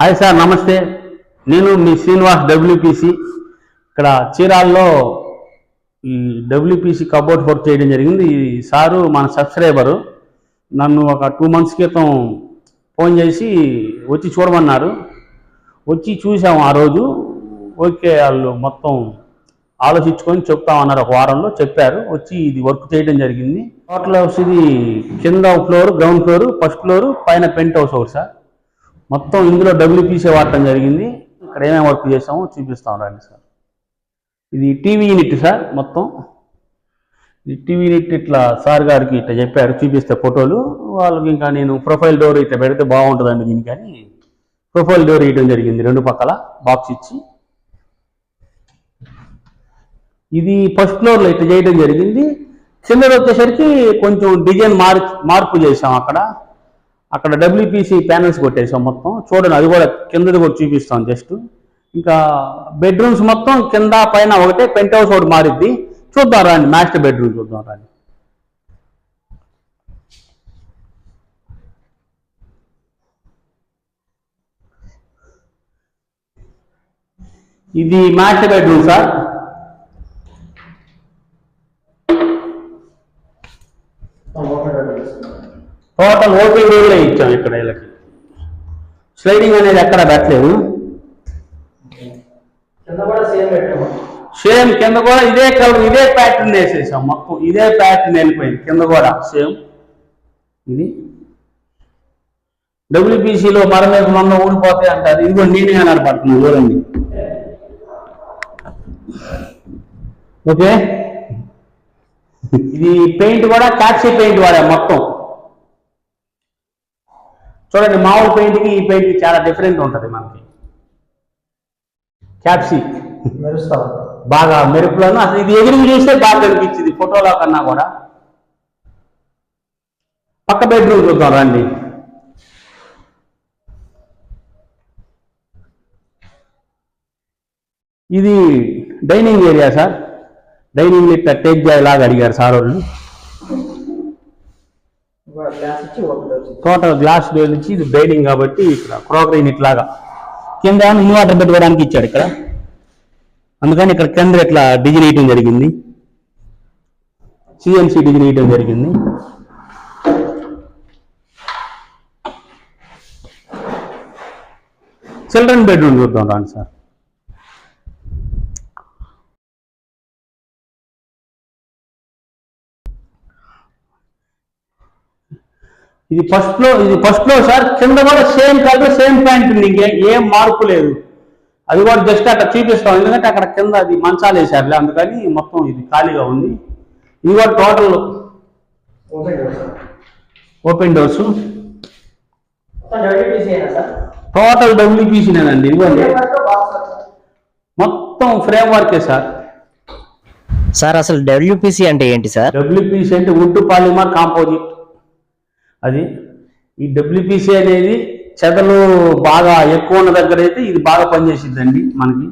Hi sir నమస్తే. నేను మీ Srinivas WPC ఇక్కడ చీరాల్లో ఈ డబ్ల్యూపీసీ కబోర్డ్ వర్క్ చేయడం జరిగింది. ఈ సారు మన సబ్స్క్రైబరు. నన్ను ఒక టూ మంత్స్ క్రితం ఫోన్ చేసి వచ్చి చూడమన్నారు. వచ్చి చూసాము ఆ రోజు. ఓకే వాళ్ళు మొత్తం ఆలోచించుకొని చెప్తామన్నారు ఒక వారంలో చెప్పారు. వచ్చి ఇది వర్క్ చేయడం జరిగింది. టోటల్ హౌస్ ఇది కింద floor ground floor first floor పైన పెంట్ హౌస్ ఒకటి సార్. మొత్తం ఇందులో డబ్ల్యూపీసీ వాడటం జరిగింది. ఇక్కడ ఏమేమి వర్క్ చేసామో చూపిస్తాం రండి సార్. ఇది టీవీ యూనిట్ సార్ మొత్తం. ఈ టీవీ యూనిట్ ఇట్లా సార్ గారికి ఇట్లా చెప్పారు చూపిస్తే ఫోటోలు. వాళ్ళకి ఇంకా నేను ప్రొఫైల్ డోర్ ఇట్లా పెడితే బాగుంటుందండి దీనికని. ప్రొఫైల్ డోర్ వేయడం జరిగింది రెండు పక్కల బాక్స్ ఇచ్చి. ఇది ఫస్ట్ ఫ్లోర్లో ఇట్లా చేయడం జరిగింది. కింద వచ్చేసరికి కొంచెం డిజైన్ మార్ మార్పు చేసాం అక్కడ. అక్కడ డబ్ల్యూపీసీ ప్యానల్స్ కొట్టేసాం మొత్తం. చూడండి అది కూడా కిందది కూడా చూపిస్తాం జస్ట్. ఇంకా బెడ్రూమ్స్ మొత్తం కింద పైన ఒకటే పెంట్ హౌస్ ఒకటి మారిద్ది. చూద్దాం రండి మాస్టర్ బెడ్రూమ్ చూద్దాం రండి. ఇది master bedroom sir total open డోర్లే ఇచ్చాం ఇక్కడ వీళ్ళకి. స్లైడింగ్ అనేది ఎక్కడ పెట్టలేదు. సేమ్ కింద కూడా ఇదే కలర్ ఇదే ప్యాటర్న్ వేసేసాం మొత్తం. ఇదే ప్యాటర్న్ వెళ్ళిపోయింది కింద కూడా. సేమ్ ఇది. డబ్ల్యూపీసీలో మరమేక మొన్న ఊడిపోతాయి అంటారు. ఇది కూడా నేనే అన్నారు పడుతున్నాను చూడండి. ఓకే ఇది పెయింట్ కూడా కాక్సీ పెయింట్ వాడా మొత్తం. చూడండి మామూలు పెయింట్కి ఈ పెయింట్కి చాలా డిఫరెంట్ ఉంటుంది మనకి. క్యాప్సీ మెరుస్తాం బాగా మెరుపులను అసలు ఇది ఎదురు చూస్తే బాగా కనిపించింది ఫోటోలో కన్నా కూడా. పక్క బెడ్రూమ్ చూద్దాం రండి. ఇది డైనింగ్ ఏరియా సార్. డైనింగ్ ఇట్లా టేక్ లాగా అడిగారు సార్ వాళ్ళు. టోటల్ గ్లాస్ డోర్ నుంచి ఇది డైనింగ్ కాబట్టి ఇక్కడ క్రోకరీ ఇట్లాగా. కింద ఇన్వర్టర్ పెట్టుకోవడానికి ఇచ్చాడు ఇక్కడ. అందుకని ఇక్కడ కింద ఇట్లా డిజైన్ వేయటం జరిగింది. సిఎన్సి డిజైన్ వేయటం జరిగింది. చిల్డ్రన్ బెడ్రూమ్ చూద్దాం రాండి సార్. ఇది ఫస్ట్ ఫ్లో ఇది ఫస్ట్ ఫ్లో సార్ కింద కూడా సేమ్ కలర్ సేమ్ ప్యాంట్ ఉంది. ఇంకే ఏం మార్పు లేదు. అది కూడా జస్ట్ అక్కడ చూపిస్తాం. ఎందుకంటే అక్కడ కింద అది మంచాలు వేసారులే అందుకని మొత్తం ఇది ఖాళీగా ఉంది. ఇది కూడా total open doors open doors మొత్తం డబ్ల్యూపీసీ అయినా సార్ టోటల్ డబ్ల్యూపీసీనేనండి బాక్స్ మొత్తం ఫ్రేమ్ వర్కే సార్ సార్ అసలు డబ్ల్యూపీసీ అంటే ఏంటి సార్ డబ్ల్యూపీసీ అంటే వుడ్ పాలిమర్ కాంపోజిట్. అది. ఈ డబ్ల్యూపీసీ అనేది చెదలు బాగా ఎక్కువ ఉన్న దగ్గర అయితే ఇది బాగా పనిచేసిద్దండి మనకి.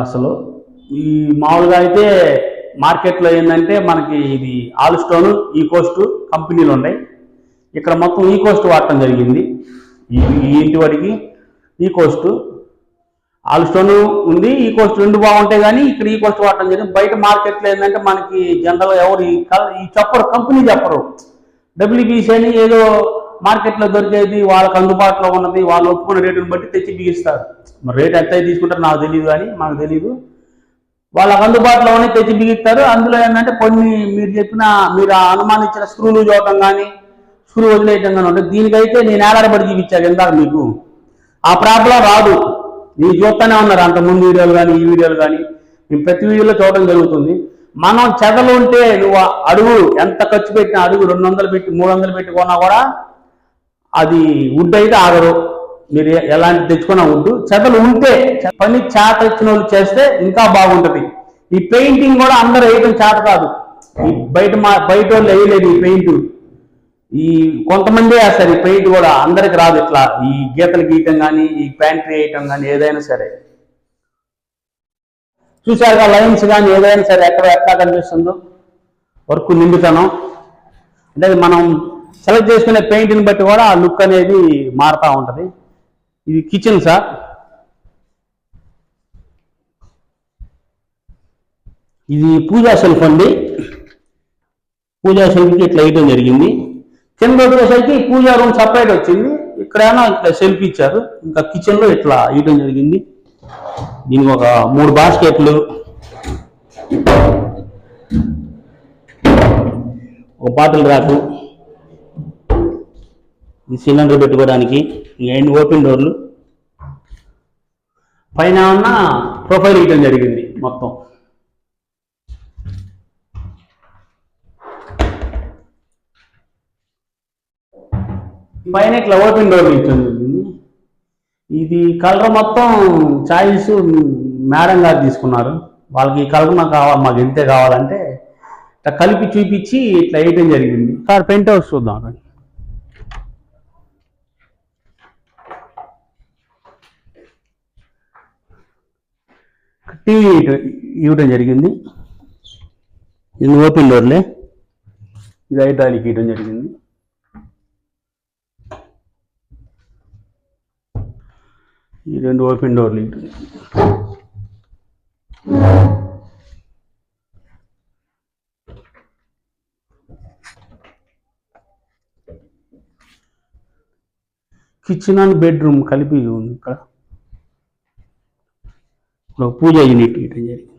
అసలు ఈ మామూలుగా అయితే మార్కెట్లో ఏంటంటే మనకి ఇది ఆల్స్టోన్ ఈ కోస్ట్ కంపెనీలు ఉన్నాయి. ఇక్కడ మొత్తం ఈ కోస్ట్ వాడటం జరిగింది. ఈ ఈ ఇంటి వాడికి ఈ కోస్ట్ ఆల్స్టోన్ ఉంది ఈ కోస్ట్ రెండు బాగుంటాయి కానీ ఇక్కడ ఈ కోస్ట్ వాడటం జరిగింది. బయట మార్కెట్లో ఏంటంటే మనకి జనరల్ ఎవరు ఈ కల- ఈ చెప్పరు కంపెనీ చెప్పరు. డబ్ల్యూబీసీ అని ఏదో మార్కెట్లో దొరికేది వాళ్ళకి అందుబాటులో ఉన్నది వాళ్ళు ఒప్పుకున్న రేటుని బట్టి తెచ్చి బిగిస్తారు. మరి రేట్ ఎంత తీసుకుంటారు తీసుకుంటారో నాకు తెలియదు కానీ మాకు తెలియదు వాళ్ళకి అందుబాటులో ఉన్నాయి తెచ్చి బిగిస్తారు. అందులో ఏంటంటే కొన్ని మీరు చెప్పిన మీరు అనుమానించిన స్క్రూలు చూడటం కానీ స్క్రూ వదిలేయటం కానీ ఉంటుంది దీనికైతే నేను ఏడాడబడి చూపించాను ఇందాక మీకు. ఆ ప్రాబ్లం రాదు. మీరు చూస్తూనే ఉన్నారు అంత ముందు వీడియోలు కానీ ఈ వీడియోలు కానీ. మేము ప్రతి వీడియోలో చూడటం జరుగుతుంది. మనం చెదలు ఉంటే నువ్వు అడుగు ఎంత ఖర్చు పెట్టినా అడుగు రెండు వందలు పెట్టి మూడు వందలు పెట్టి కొన్నా కూడా అది వుడ్ అయితే ఆగరు మీరు ఎలాంటి తెచ్చుకున్న వుడ్. చెదలు ఉంటే పని చేత ఇచ్చిన వాళ్ళు చేస్తే ఇంకా బాగుంటుంది. ఈ పెయింటింగ్ కూడా అందరూ వేయటం చేత కాదు. ఈ బయట మా బయట వాళ్ళు వేయలేదు ఈ పెయింట్. ఈ కొంతమంది వేస్తారు ఈ పెయింట్ కూడా. అందరికి రాదు ఇట్లా. ఈ గీతలు గీయటం కానీ ఈ ప్యాంట్రీ వేయటం కానీ ఏదైనా సరే. చూసారుగా లైన్స్ కానీ ఏదైనా సరే ఎక్కడ ఎట్లా కనిపిస్తుందో? వర్క్ నిండుతనం. అంటే మనం సెలెక్ట్ చేసుకునే పెయింట్ని బట్టి కూడా ఆ లుక్ అనేది మారుతూ ఉంటుంది. ఇది కిచెన్ సార్ ఇది పూజా సెల్ఫ్ అండి. పూజా సెల్ఫ్కి ఇట్లా వేయటం జరిగింది. కింద వచ్చేసరికి పూజా రూమ్ సపరేట్ వచ్చింది. ఇక్కడైనా ఇట్లా సెల్ఫ్ ఇచ్చారు. ఇంకా కిచెన్లో ఇట్లా వేయటం జరిగింది. దీనికి ఒక మూడు బాస్కెట్లు. ఒక బాటిల్ రాకు ఈ సిలిండర్ పెట్టుకోవడానికి ఎండ్ ఓపెన్ డోర్లు. పైన ఉన్న ప్రొఫైల్ ఇవ్వడం జరిగింది మొత్తం. పైన ఇట్లా ఓపెన్ డోర్ ఇచ్చింది ఇది కలర్ మొత్తం చాయిస్ మేడం గారు తీసుకున్నారు. వాళ్ళకి ఈ కలర్ మాకు కావాలి మాకు ఇంతే కావాలంటే ఇట్లా కలిపి చూపించి ఇట్లా వేయటం జరిగింది. సార్ పెంట్ హౌస్ చూద్దాం రండి. టీవీ ఇవ్వడం జరిగింది. ఇది ఓపెన్ డోర్లే ఇది హైడ్రాలిక్ ఇవ్వడం జరిగింది. ఈ రెండు ఓపెన్ డోర్లు ఇటు కిచెన్ అండ్ బెడ్రూమ్ కలిపి ఉంది ఇక్కడ. ఇప్పుడు పూజ యూనిట్ ఇవ్వడం జరిగింది.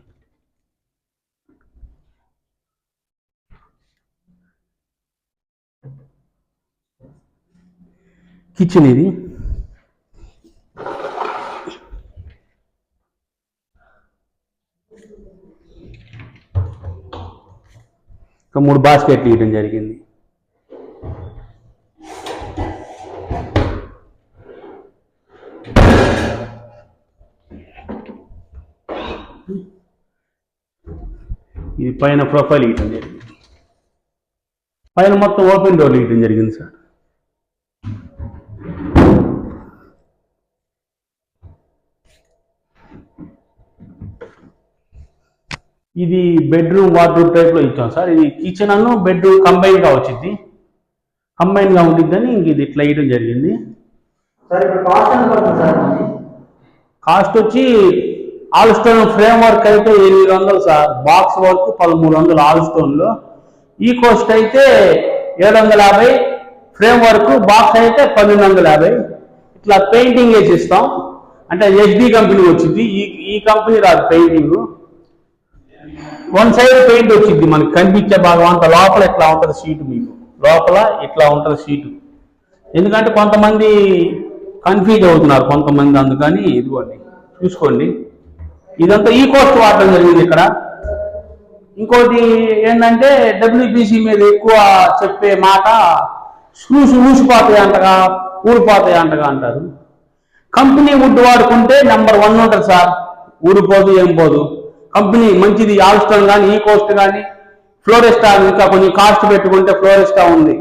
కిచెన్ ఇది. ఒక మూడు బాస్కెట్లు ఇవ్వడం జరిగింది. ఇది పైన ప్రొఫైల్ ఇవ్వడం జరిగింది. పైన మొత్తం ఓపెన్ డోర్లు ఇవ్వడం జరిగింది సార్. ఇది బెడ్రూమ్ వార్డ్రూమ్ టైప్లో ఇచ్చాం సార్. ఇది కిచెన్ అను బెడ్రూమ్ కంబైన్గా వచ్చింది కంబైన్గా ఉండిద్దని ఇంక ఇది ఇట్లా వేయడం జరిగింది. కాస్ట్ వచ్చి ఆల్ స్టోన్ ఫ్రేమ్ వర్క్ అయితే ఎనిమిది వందలు సార్. బాక్స్ వర్క్ పదమూడు వందలు ఆల్ స్టోన్లో. ఈ కాస్ట్ అయితే ఏడు వందల యాభై. ఫ్రేమ్ వర్క్ బాక్స్ అయితే పన్నెండు వందల యాభై. ఇట్లా పెయింటింగ్ వేసి ఇస్తాం అంటే హెచ్డి కంపెనీ వచ్చింది ఈ ఈ కంపెనీ రాదు పెయింటింగ్ వన్ సైడ్ పెయింట్ వచ్చింది మనకి కనిపించే భాగం అంత లోపల ఇట్లా ఉంటుంది సీటు మీకు? లోపల ఇట్లా ఉంటుంది సీటు ఎందుకంటే కొంతమంది కన్ఫ్యూజ్ అవుతున్నారు కొంతమంది అందుకని ఇదిగోండి చూసుకోండి. ఇదంతా ఈ కోస్ట్ వాడటం జరిగింది ఇక్కడ. ఇంకోటి ఏంటంటే డబ్ల్యూబీసీ మీద ఎక్కువ చెప్పే మాట స్క్రూస్ ఊసిపోతాయి అంటగా ఊడిపోతాయి అంటగా అంటారు. కంపెనీ వుడ్ వాడుకుంటే నెంబర్ వన్ ఉంటుంది సార్. ఊడిపోదు ఏం పోదు. కంపెనీ మంచిది ఆల్స్టోన్ కానీ ఈ కోస్ట్ కానీ ఫ్లోరెస్టా ఇంకా కొంచెం కాస్ట్ పెట్టుకుంటే ఫ్లోరెస్టా ఉంది.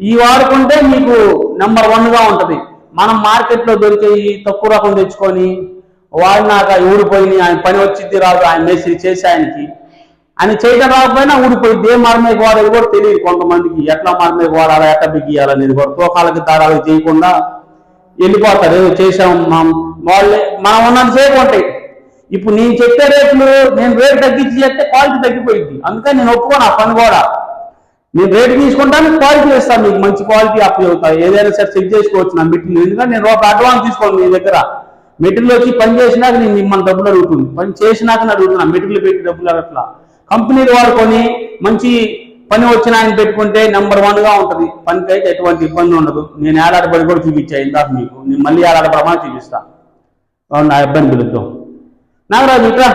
ఈ వాడుకుంటే మీకు నెంబర్ వన్గా ఉంటుంది. మనం మార్కెట్లో దొరికే ఈ తక్కువ రకం తెచ్చుకొని వాడినాక ఊడిపోయి ఆయన పని వచ్చింది రాదు ఆయన మేస్త్రి చేసి ఆయనకి. ఆయన చేయడం రాకపోయినా ఊడిపోయింది ఏ మరమేకి వాడేది కూడా తెలియదు కొంతమందికి. ఎట్లా మరమేకి వాడాలా ఎట్లా బిగియాలనేది కూడా. తోకాలకి దారాలు చేయకుండా వెళ్ళిపోతారు. ఏదో చేసాం వాళ్ళే మనం ఉన్నది చేయకుంటాయి ఇప్పుడు నేను చెప్పే రేట్లు నేను రేటు తగ్గించి చెప్తే క్వాలిటీ తగ్గిపోయింది అందుకని నేను ఒప్పుకోను ఆ పని కూడా. నేను రేటు తీసుకుంటాను క్వాలిటీ ఇస్తాను మీకు మంచి క్వాలిటీ అప్లై అవుతాయి. ఏదైనా సరే చెక్ చేసుకోవచ్చు నా మెటీరియల్. ఎందుకంటే నేను రూపాయి అడ్వాన్స్ తీసుకోను మీ దగ్గర. మెటీరియల్ వచ్చి పని చేసినాక నేను మిమ్మల్ని డబ్బులు అడుగుతుంది. పని చేసినాక నేను అడుగుతున్నా మెటీరియల్ పెట్టి డబ్బులు అట్లా కంపెనీలు వాడుకొని మంచి పని వచ్చిన ఆయన పెట్టుకుంటే నెంబర్ వన్గా ఉంటుంది. పనికి అయితే ఎటువంటి ఇబ్బంది ఉండదు. నేను ఏడాడబడి కూడా చూపించాను ఇందాక మీకు. నేను మళ్ళీ ఏడాడబడమని చూపిస్తాను నా ఇబ్బంది పిలుద్దాం. నాగరాజు ఇట్లా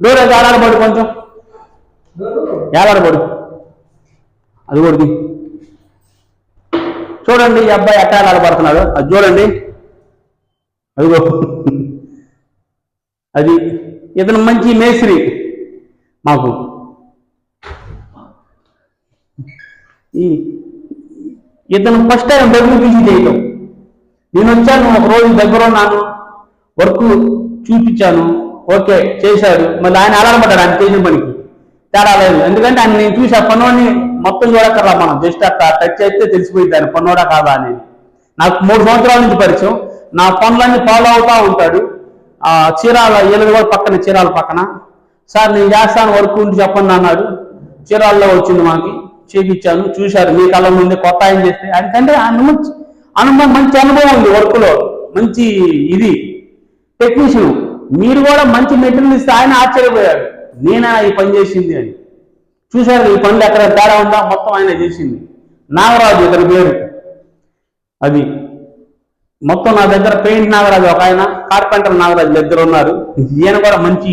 డోర్ అయితే ఏడాడబడి కొంచెం. ఏడాడబడు అది కూడా చూడండి ఈ అబ్బాయి ఎట్లా ఏలాడబడుతున్నాడు అది చూడండి. అదిగో. అది ఇతను మంచి మేస్త్రి మాకు. ఈ ఇతను ఫస్ట్ టైం డబ్ల్యూపీసీ చేయటం. నేను వచ్చాను ఒక రోజు దగ్గర ఉన్నాను. వర్క్ చూపించాను. ఓకే చేశాడు మళ్ళీ ఆయన అలరపడ్డాడు ఆయన చేసిన పనికి. తేడా లేదు. ఎందుకంటే ఆయన నేను చూసి ఆ పన్నోడిని మొత్తం చూడక్కర్లా మనం. జస్ట్ అట్లా టచ్ అయితే తెలిసిపోయింది ఆయన పన్నోడా కాదా అని నాకు మూడు సంవత్సరాల నుంచి పరిచయం. నా పనులన్నీ ఫాలో అవుతా ఉంటాడు. ఆ చీరాల ఏలుగు కూడా పక్కన చీరాల పక్కన. సార్ నేను చేస్తాను వర్క్ ఉంటే చెప్పండి అన్నాడు. చీరాల్లో వచ్చింది మాకి. చేపించాను చూశారు. మీ కళ్ళ ముందే కొత్త ఆయన చేస్తే. అందుకంటే అనుభవం అనుభవం మంచి అనుభవం ఉంది వర్క్లో. మంచి ఇది. టెక్నీషియన్ మీరు కూడా మంచి మెటీరియల్ ఇస్తే ఆయన ఆశ్చర్యపోయాడు. నేనా ఈ పని చేసింది అని. చూశారు ఈ పనులు ఎక్కడ తేడా ఉందా? మొత్తం ఆయన చేసింది. నాగరాజు ఇతని పేరు. అది మొత్తం నా దగ్గర పెయింట్ నాగరాజు ఒక ఆయన కార్పెంటర్ నాగరాజు ఇద్దరు ఉన్నారు. ఈయన కూడా మంచి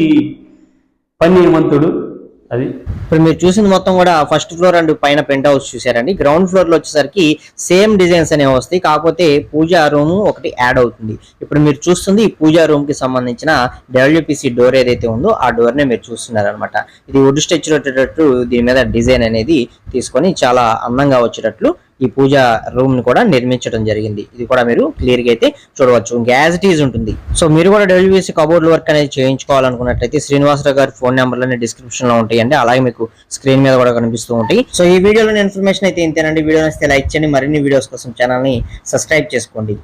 పని మంతుడు అది. ఇప్పుడు మీరు చూసిన మొత్తం కూడా ఫస్ట్ ఫ్లోర్ అండ్ పైన పెంట్ హౌస్ చూసారండి. గ్రౌండ్ ఫ్లోర్లో వచ్చేసరికి సేమ్ డిజైన్స్ అనేవి వస్తాయి. కాకపోతే పూజా రూమ్ ఒకటి యాడ్ అవుతుంది. ఇప్పుడు మీరు చూస్తుంది ఈ పూజా రూమ్కి సంబంధించిన డబ్ల్యూపీసీ డోర్ ఏదైతే ఉందో ఆ డోర్ నే మీరు చూస్తున్నారు అనమాట ఇది వుడ్ స్టెచ్ వచ్చేటట్టు దీని మీద డిజైన్ అనేది తీసుకొని చాలా అందంగా వచ్చేటట్లు ఈ పూజ రూమ్ని కూడా నిర్మించడం జరిగింది. ఇది కూడా మీరు క్లియర్గా అయితే చూడవచ్చు. ఇంకా యాజ్ ఇట్ ఈజ్ ఉంటుంది. సో మీరు కూడా డబ్ల్యూబీసీ కబోర్డ్ వర్క్ అనేది చేయించుకోవాలనుకున్నట్లయితే శ్రీనివాసరావు గారి ఫోన్ నెంబర్లన్నీ డిస్క్రిప్షన్లో ఉంటాయండి. అలాగే మీకు స్క్రీన్ మీద కూడా కనిపిస్తూ ఉంటాయి. సో ఈ వీడియోలో ఇన్ఫర్మేషన్ అయితే ఇంతేనండి. వీడియో నచ్చితే లైక్ చేయండి. మరిన్ని వీడియోస్ కోసం ఛానల్ని సబ్స్క్రైబ్ చేసుకోండి.